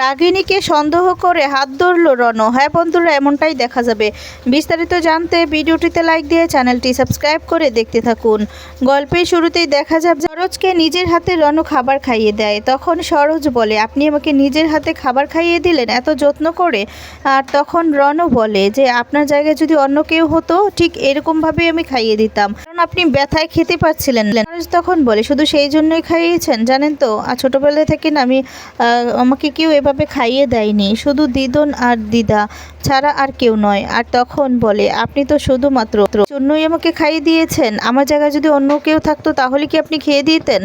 রাগিনীকে সন্দেহ করে হাত ধরল রণ হ্যাঁ বন্ধুরা, এমনটাই দেখা যাবে। বিস্তারিত জানতে ভিডিওটিতে লাইক দিয়ে চ্যানেলটি সাবস্ক্রাইব করে দেখতে থাকুন। গল্পের শুরুতেই দেখা যাবে সরোজকে নিজের হাতে রণ খাবার খাইয়ে দেয়। তখন সরোজ বলে, আপনি আমাকে নিজের হাতে খাবার খাইয়ে দিলেন এত যত্ন করে? আর তখন রণ বলে যে, আপনার জায়গায় যদি অন্য কেউ হতো, ঠিক এরকমভাবে আমি খাইয়ে দিতাম। কারণ আপনি ব্যথায় খেতে পারছিলেন সরোজ তখন বলে, শুধু সেই জন্যই খাইয়েছেন? জানেন তো, আর ছোটোবেলা থেকে না আমি আমাকে কেউ এভাবে খাইয়ে দেয়নি। শুধু দিদন আর দিদা ছাড়া আর কেউ নয়। আর তখন বলে, আপনি তো শুধুমাত্র জন্যই আমাকে খাইয়ে দিয়েছেন। আমার জায়গায় যদি অন্য কেউ থাকতো তাহলে কি আপনি খেয়ে দিতেন?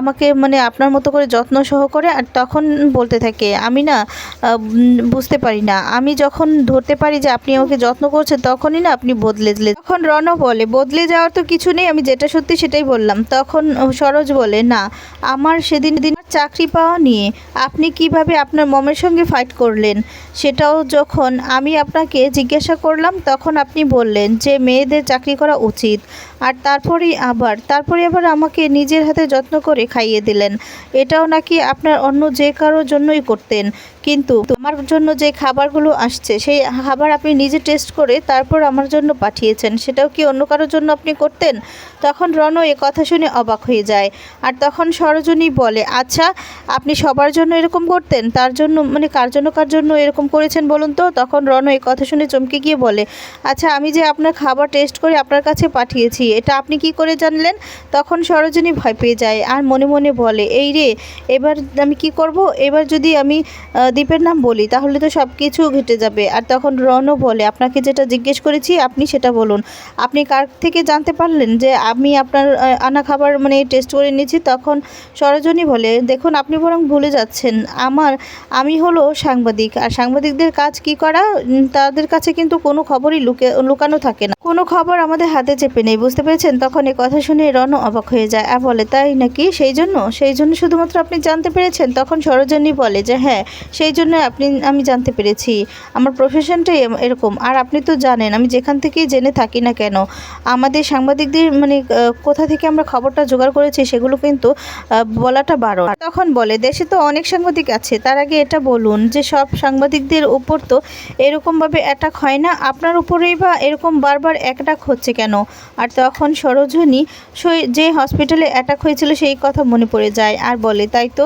আমাকে মানে আপনার মতো করে যত্ন সহ করে আর তখন বলতে থাকে, আমি না বুঝতে পারি না। আমি যখন ধরতে পারি যে আপনি আমাকে যত্ন করছেন, তখনই না আপনি বদলে দিলে তখন রণ বলে, বদলে যাওয়ার তো কিছু নেই, আমি যেটা সত্যি সেটাই বললাম। তখন সরোজ বলে, না, আমার সেদিন দিন চাকরি পাওয়া নিয়ে আপনি কীভাবে আপনার মমের সঙ্গে ফাইট করলেন? সেটাও যখন আমি আপনাকে জিজ্ঞাসা করলাম, তখন আপনি বললেন যে, মেয়েদের চাকরি করা উচিত। আর তারপরেই আবার, তারপরে আবার আমাকে নিজের হাতে যত্ন করে খাইয়ে দিলেন। এটাও নাকি আপনার অন্য যে কারোর জন্যই করতেন। কিন্তু আমার জন্য যে খাবারগুলো আসছে, সেই খাবার আপনি নিজে টেস্ট করে তারপর আমার জন্য পাঠিয়েছেন। সেটাও কি অন্য কারোর জন্য আপনি করতেন? তখন রণ এ কথা শুনে অবাক হয়ে যায়। আর তখন সরোজনী বলে আচ্ছা আপনি সবার জন্য এরকম করতেন? তার জন্য মানে কার জন্য কার জন্য এরকম করেছেন বলুন তো? তখন রণ এই কথা শুনে চমকে গিয়ে বলে আচ্ছা আমি যে আপনার খাবার টেস্ট করে আপনার কাছে পাঠিয়েছি, এটা আপনি কি করে জানলেন? তখন সরোজনী ভয় পেয়ে যায় আর মনে মনে বলে, এই রে, এবার আমি কি করব? এবার যদি আমি দ্বীপের নাম বলি, তাহলে তো সব কিছু ঘেটে যাবে। আর তখন রনও বলে, আপনাকে যেটা জিজ্ঞেস করেছি, আপনি সেটা বলুন। আপনি কার থেকে জানতে পারলেন যে আমি আপনার আনা খাবার মানে টেস্ট করে নিয়েছি? তখন সরোজনী বলে, দেখুন, আপনি বরং ভুলে যাচ্ছেন। আমার, আমি হলো সাংবাদিক, আর সাংবাদিকদের কাজ কি করা? তাদের কাছে কিন্তু কোনো খবরই লুকে, লুকানো থাকে না। কোনো খবর আমাদের হাতে চেপে নেই, বুঝতে পেরেছেন? তখন এই কথা শুনে রণ অবাক হয়ে যায়। আর বলে, তাই নাকি? সেই জন্য? সেই জন্য শুধুমাত্র আপনি জানতে পেরেছেন? তখন সরোজনী বলে যে হ্যাঁ সেই জন্য আপনি, আমি জানতে পেরেছি। আমার প্রফেশনটাই এরকম। আর আপনি তো জানেন, আমি যেখান থেকেই জেনে থাকি না কেন, আমাদের সাংবাদিকদের মানে কোথা থেকে আমরা খবরটা জোগাড় করেছি সেগুলো কিন্তু বলাটা আর তখন বলে, দেশে তো অনেক সাংবাদিক আছে, তার আগে এটা বলুন যে, সব সাংবাদিকদের উপর তো এরকমভাবে অ্যাটাক হয় না, আপনার উপরেই বা এরকম বারবার অ্যাটাক হচ্ছে কেন? আর তখন সরোজনী যে হসপিটালে অ্যাটাক হয়েছিল সেই কথা মনে পড়ে যায়। আর বলে, তাই তো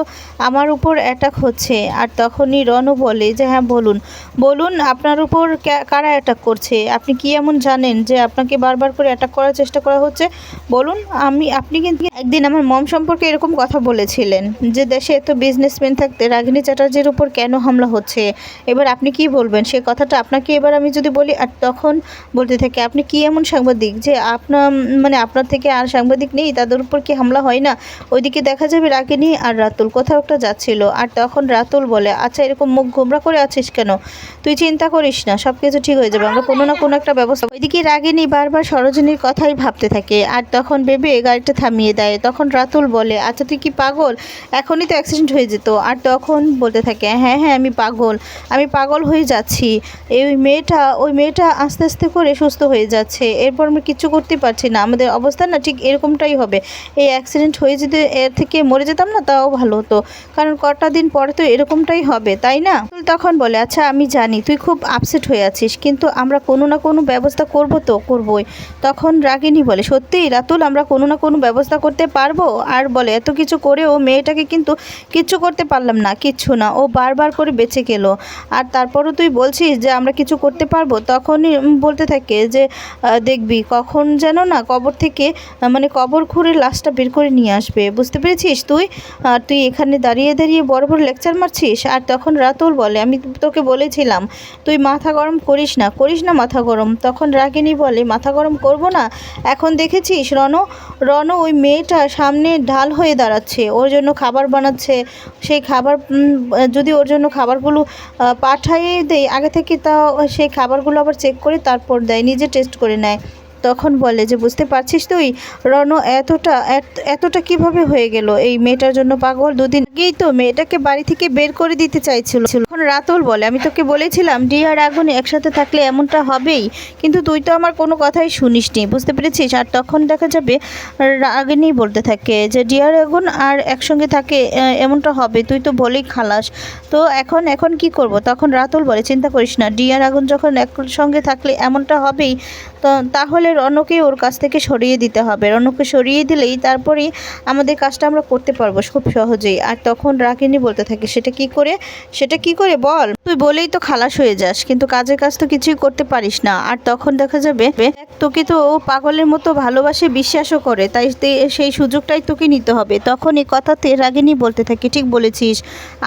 আমার উপর অ্যাটাক হচ্ছে। আর তখনই রনও বলে যে হ্যাঁ বলুন। বলুন, আপনার উপর কারা অ্যাটাক করছে? আপনি কি এমন জানেন যে, আপনাকে বারবার করে অ্যাটাক করার চেষ্টা করা হচ্ছে? বলুন, আমি, আপনি কিন্তু একদিন আমার মম সম্পর্কে এরকম কথা বলেছিলেন যে, দেশে এত বিজনেসম্যান থাকতে রাগিনী চ্যাটার্জির উপর কেন হামলা হচ্ছে? এবার আপনি কি বলবেন? সে কথাটা আপনাকে এবার আমি যদি বলি, আর তখন বলতে থাকে, আপনি কি এমন সাংবাদিক যে, আপনার মানে আপনার থেকে আর সাংবাদিক নেই? তাদের উপর কি হামলা হয় না? ওইদিকে দেখা যাবে রাগিনী আর রাতুল কোথাও একটা যাচ্ছিল। আর তখন রাতুল বলে আচ্ছা এরকম মুখ গোমরা করে আছিস কেন? তুই চিন্তা করিস না সব কিছু ঠিক হয়ে যাবে। আমরা কোনো না কোনো একটা ব্যবস্থা ওইদিকে রাগিনী বারবার সরোজিনীর কথাই ভাবতে থাকে। আর তখন ভেবে গাড়িটা থামিয়ে দেয়। তখন রাতুল বলে আচ্ছা তুই কি পাগল? এখনই তো অ্যাক্সিডেন্ট হয়ে যেত। আর তখন বলতে থাকে হ্যাঁ হ্যাঁ আমি পাগল। আমি পাগল হয়ে যাচ্ছি। এই মেয়েটা ওই মেয়েটা আস্তে আস্তে করে সুস্থ হয়ে যাচ্ছে। এরপর আমি কিচ্ছু করতে পারছি না। আমাদের অবস্থা না ঠিক এরকমটাই হবে। এই অ্যাক্সিডেন্ট হয়ে যদি এর থেকে মরে যেতাম না, তাও ভালো হতো। কারণ কটা দিন পরে তো এরকমটাই হবে। তাই না? তখন বলে আচ্ছা আমি জানি, তুই খুব আপসেট হয়ে আছিস, কিন্তু আমরা কোনো না কোনো ব্যবস্থা করব তো, করবই। তখন রাগিনী বলে, সত্যি, রাতুল, আমরা কোনো না কোনো ব্যবস্থা করতে পারব? আর বলে, এত কিছু করেও মেয়েটাকে কিন্তু কিচ্ছু করতে পারলাম না, কিচ্ছু না, ও বারবার করে বেঁচে গেল। আর তারপরও তুই বলছিস যে, আমরা কিছু করতে পারব? তখনই বলতে থাকে যে দেখবি, কখন যেন না কবর থেকে মানে কবর খুঁড়ে লাশটা বের করে নিয়ে আসবে। বুঝতে পেরেছিস তুই? আর তুই এখানে দাঁড়িয়ে দাঁড়িয়ে বড় বড় লেকচার মারছিস? আর তখন রাতুল বলে আমি তোকে বলেছিলাম তুই মাথা গরম করিস না। করিস না মাথা গরম। তখন রাগিনী বলে মাথা গরম করব না? এখন দেখেছিস রণ রণ ওই মেয়েটা সামনে ঢাল হয়ে দাঁড়াচ্ছে ওর জন্য খাবার বানাচ্ছে। সেই খাবার যদি ওর জন্য খাবারগুলো আহ, পাঠাইয়ে দেয় আগে থেকে তা সেই খাবারগুলো আবার চেক করে তারপর দেয় নিজে টেস্ট করে নেয়। তখন বলে যে, বুঝতে পারছিস তুই? রণ এতটা, এত- এতটা কীভাবে হয়ে গেল? এই মেয়েটার জন্য পাগল? দুদিন আগেই তো মেয়েটাকে বাড়ি থেকে বের করে দিতে চাইছিল। তখন রাতুল বলে, আমি তোকে বলেছিলাম ডিয়া আর আগুন একসাথে থাকলে এমনটা হবেই, কিন্তু তুই তো আমার কোনো কথাই শুনিসনি, বুঝতে পেরেছিস? আর তখন দেখা যাবে, রাগিনী বলতে থাকে যে, ডিয়ার আগুন আর একসঙ্গে থাকে এমনটা হবে, তুই তো বলেই খালাস। তো এখন এখন কি করব? তখন রাতুল বলে, চিন্তা করিস না, ডিয়ার আগুন যখন একসঙ্গে থাকলে এমনটা হবেই, তো তাহলে রনকে ওর কাছ থেকে সরিয়ে দিতে হবে। রনকে সরিয়ে দিলেই তারপরেই আমাদের কাজটা আমরা করতে পারব খুব সহজেই। আর তখন রাগিনী বলতে থাকে, সেটা কি করে? সেটা কি করে? বল। তুই বলেই তো খালাস হয়ে যাস, কিন্তু কাজের কাজ তো কিছুই করতে পারিস না। আর তখন দেখা যাবে, তোকে তো পাগলের মতো ভালোবাসে, বিশ্বাসও করে। তাই সেই সুযোগটাই তোকে নিতে হবে। তখন এই কথাতে রাগিনী বলতে থাকে, ঠিক বলেছিস।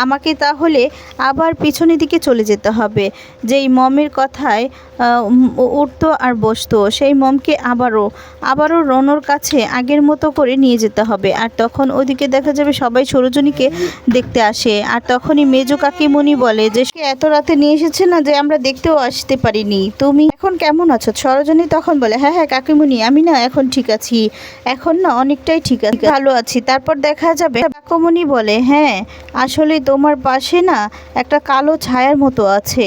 আমাকে তাহলে আবার পিছনের দিকে চলে যেতে হবে। যেই মমের কথায় উঠতো আর বসতো, সেই মমকে আবারও আবারও রনর কাছে আগের মতো করে নিয়ে যেতে হবে। আর তখন ওদিকে দেখা যাবে সবাই সরোজনীকে দেখতে আসে। আর তখনই মেজো কাকিমণি বলে যে, সে এত রাতে নিয়ে এসেছে না যে আমরা দেখতেও আসতে পারিনি। তুমি এখন কেমন আছো? সরোজনী তখন বলে হ্যাঁ হ্যাঁ কাকিমণি, আমি না এখন ঠিক আছি। এখন না অনেকটাই ঠিক আছে। ভালো আছি। তারপর দেখা যাবে কাকিমণি বলে হ্যাঁ আসলে তোমার পাশে না একটা কালো ছায়ার মতো আছে।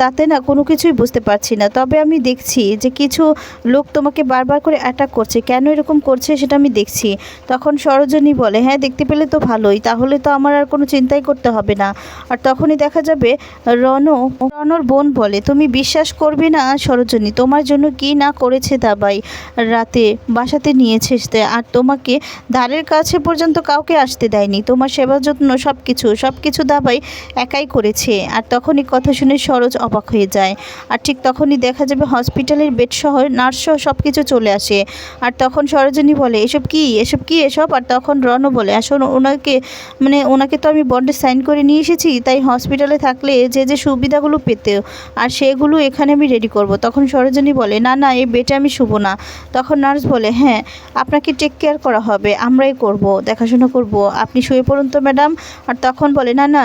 তাতে না কোনো কিছুই বুঝতে পারছি না। তবে আমি দেখছি যে কিছু লোক তোমাকে বারবার করে অ্যাটাক করছে। কেন এরকম করছে সেটা আমি দেখছি। তখন সরোজনী বলে হ্যাঁ দেখতে পেলে তো ভালোই। তাহলে তো আমার আর কোনো চিন্তাই করতে হবে না। আর তখনই দেখা যাবে রণ, রণর বোন বলে, তুমি বিশ্বাস করবে না সরোজনী, তোমার জন্য কি না করেছে দাবাই? রাতে বাসাতে নিয়েছে আর তোমাকে দ্বারের কাছে পর্যন্ত কাউকে আসতে দেয়নি। তোমার সেবা যত্ন সব কিছু সব কিছু দাবাই একাই করেছে। আর তখনই কথা শুনে সরোজ অবাক হয়ে যায়। আর ঠিক তখনই দেখা যাবে হসপিটালের বেড সহ নার্স সহ সব কিছু চলে আসে। আর তখন সরোজিনী বলে, এসব কি? এসব কি এসব? আর তখন রনও বলে আসলে ওনাকে মানে ওনাকে তো আমি বন্ডে সাইন করে নিয়ে এসেছি, তাই হসপিটালে থাকলে যে যে সুবিধাগুলো পেতে আর সেগুলো এখানে আমি রেডি করব। তখন সরোজিনী বলে, না না, এই বেটে আমি শুভ না। তখন নার্স বলে হ্যাঁ আপনাকে টেক কেয়ার করা হবে, আমরাই করব। দেখাশোনা করব আপনি শুয়ে পড়ুন তো ম্যাডাম। আর তখন বলে, না না,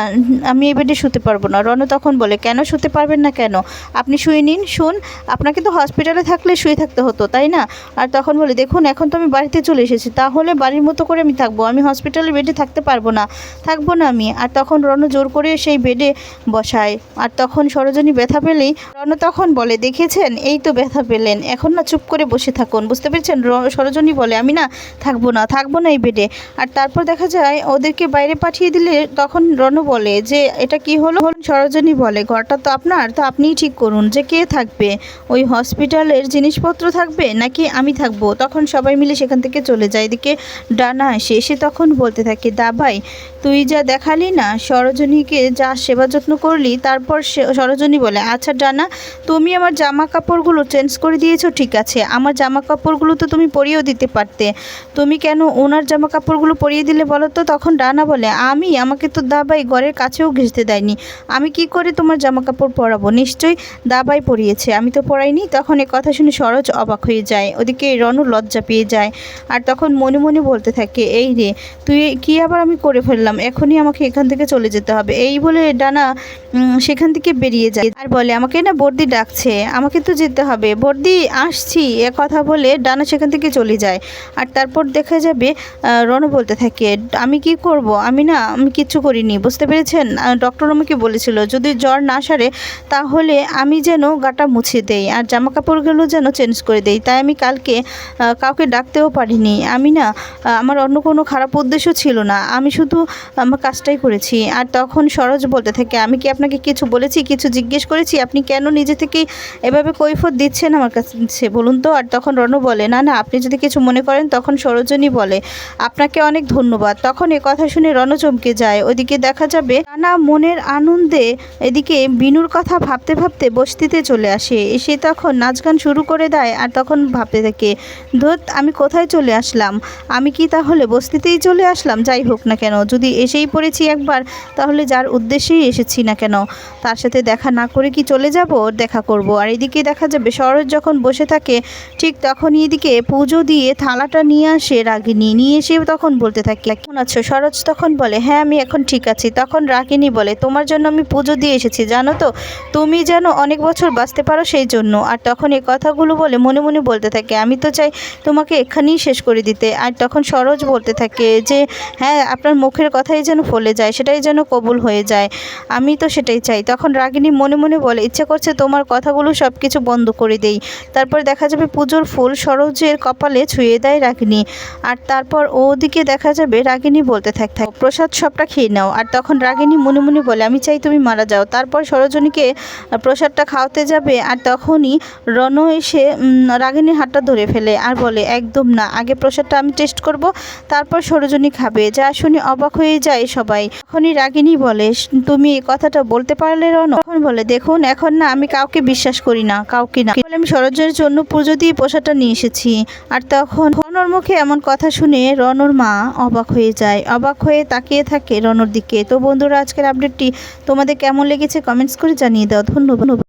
আমি এই বেডে শুতে পারব না। রণ তখন বলে, কেন শুতে পারবেন না কেন? আপনি শুয়ে নিন, শুন। আপনাকে তো হসপিটালে থাকলে শুয়ে থাকতে হতো, তাই না? আর তখন বলে, দেখুন, এখন তো আমি বাড়িতে চলে এসেছি। তাহলে বাড়ির মতো করে আমি থাকব। আমি হসপিটালের বেডে থাকতে পারব না। থাকব না আমি। আর তখন রণ জোর করে সেই বেডে বসায়। আর তখন সরোজনী ব্যথা পেলেই রণ তখন বলে, দেখেছেন? এই তো ব্যথা পেলেন। এখন না চুপ করে বসে থাকুন। বুঝতে পেরেছেন? সরোজনী বলে, আমি না থাকব না থাকব না এই বেডে আর তারপর দেখা যায়, ওদেরকে বাইরে পাঠিয়ে দিলে তখন রণু বলে যে, এটা কি হলো? সরোজনী বলে, ঘরটা তো আপনার, তো আপনিই ঠিক করুন, যে কে থাকবে? ওই হসপিটালের জিনিসপত্র থাকবে, নাকি আমি থাকব? তখন সবাই মিলে সেখান থেকে চলে যায়। এদিকে ডানা আসে, এসে তখন বলতে থাকে, দা ভাই, তুই যা দেখালি না, সরোজনীকে যা সেবা যত্ন করলি, তারপর সরোজনী বলে আচ্ছা ডানা, তুমি আমার জামা কাপড়গুলো চেঞ্জ করে দিয়েছ, ঠিক আছে। আমার জামা কাপড়গুলো তো তুমি পরিয়েও দিতে পারতে। তুমি কেন ওনার জামা কাপড়গুলো পরিয়ে দিলে বলো তো, তখন ডানা বলে, আমি, আমাকে তো দাবাই ঘরের কাছেও ঘেঁচতে দেয়নি। আমি কি করে তোমার জামা কাপড় পরাবো? নিশ্চয়ই দাবাই পরিয়েছে, আমি তো পরাইনি। তখন এ কথা শুনে সরোজ অবাক হয়ে যায়। ওদিকে রনু লজ্জা পেয়ে যায় আর তখন মনে মনে বলতে থাকে, এই রে, তুই কি আবার আমি করে ফেললাম? এখনই আমাকে এখান থেকে চলে যেতে হবে। এই বলে ডানা সেখান থেকে বেরিয়ে যায় আর বলে, আমাকে না বর্দি ডাকছে, আমাকে তো যেতে হবে। বর্দি, আসছি। এ কথা বলে ডানা সেখান থেকে চলে যায়। আর তারপর দেখা যাবে রনু বলতে থাকে আমি কি করব? আমি না, আমি কিচ্ছু করিনি, বুঝতে পেরেছেন? ডক্টর আমাকে বলেছিল, যদি জ্বর না সারে, তাহলে আমি যেন গাটা মুছে দেই, আর জামা কাপড়গুলো যেন চেঞ্জ করে দেই। তাই আমি কালকে কাউকে ডাকতেও পারিনি। আমি না আমার অন্য কোনো খারাপ উদ্দেশ্য ছিল না। আমি শুধু আমার কাজটাই করেছি। আর তখন সরোজ বলতে থাকে, আমি কি আপনাকে কিছু বলেছি, কিছু জিজ্ঞেস করেছি? আপনি কেন নিজে থেকেই এভাবে কৈফত দিচ্ছেন আমার কাছে? বলুন তো। আর তখন রনু বলে, না না, আপনি যদি কিছু মনে করেন, তখন সরোজনী বলে। আপনাকে অনেক ধন্যবাদ। তখন এ কথা শুনে রণ চমকে যায়। ওদিকে দেখা যাবে নানা মনের আনন্দে এদিকে বিনুর কথা ভাবতে ভাবতে বস্তিতে চলে আসে। এসে তখন নাচ গান শুরু করে দেয় আর তখন ভাবতে থাকে, ধুত, আমি কোথায় চলে আসলাম? আমি কি তাহলে বস্তিতেই চলে আসলাম? যাই হোক না কেন, যদি এসেই পড়েছি একবার, তাহলে যার উদ্দেশ্যেই এসেছি না কেন? তার সাথে দেখা না করে কি চলে যাব? দেখা করব। আর এদিকে দেখা যাবে শরৎ যখন বসে থাকে, ঠিক তখনই এদিকে পুজো দিয়ে থালাটা নিয়ে আসে রাগিনী নিয়ে এসে তখন বলতে থাকে কেমন আছো? সরোজ তখন বলে হ্যাঁ আমি এখন ঠিক আছি। তখন রাগিনী বলে, তোমার জন্য আমি পুজো দিয়ে এসেছি, জানো তো? তুমি যেন অনেক বছর বাঁচতে পারো সেই জন্য। আর তখন এই কথাগুলো বলে, মনে মনে বলতে থাকে, আমি তো চাই তোমাকে এখানেই শেষ করে দিতে। আর তখন সরোজ বলতে থাকে যে হ্যাঁ আপনার মুখের কথাই যেন ফলে যায়, সেটাই যেন কবুল হয়ে যায়। আমি তো সেটাই চাই। তখন রাগিনী মনে মনে বলে, ইচ্ছে করছে তোমার কথাগুলো সব কিছু বন্ধ করে দেই। তারপর দেখা যাবে পুজোর ফুল সরোজের কপালে ছুঁয়ে দেয় রাগিনী। আর তারপর ওদিকে দেখা যাবে রাগিনী বলতে থাক থাক। প্রসাদ সবটা খেয়ে নাও, আর তখন রাগিনী মনে মনে বলে, আমি চাই তুমি মারা যাও। তারপর সরোজনীকে প্রসাদটা খাওয়াতে যাবে, আর তখনই রণ এসে রাগিনীর হাতটা ধরে ফেলে আর বলে, একদম না, আগে প্রসাদটা আমি টেস্ট করব, তারপর সরোজনী খাবে। যা শুনে অবাক হয়ে যায় সবাই। তখনই রাগিনী বলে, তুমি এই কথাটা বলতে পারলে রণ তখন বলে, দেখুন, এখন না, আমি কাউকে বিশ্বাস করি না, কাউকে না। আমি সরোজনের জন্য পুজো দিয়ে প্রসাদটা নিয়ে এসেছি। আর তখন রণর মুখে এমন কথা শুনে রণর মা অবাক হয়ে যায়। অবাক হয়ে তাকিয়ে থাকে রনর দিকে। তো বন্ধুরা, আজকের আপডেটটি তোমাদের কেমন লেগেছে? কমেন্টস করে জানিয়ে দাও। ধন্যবাদ।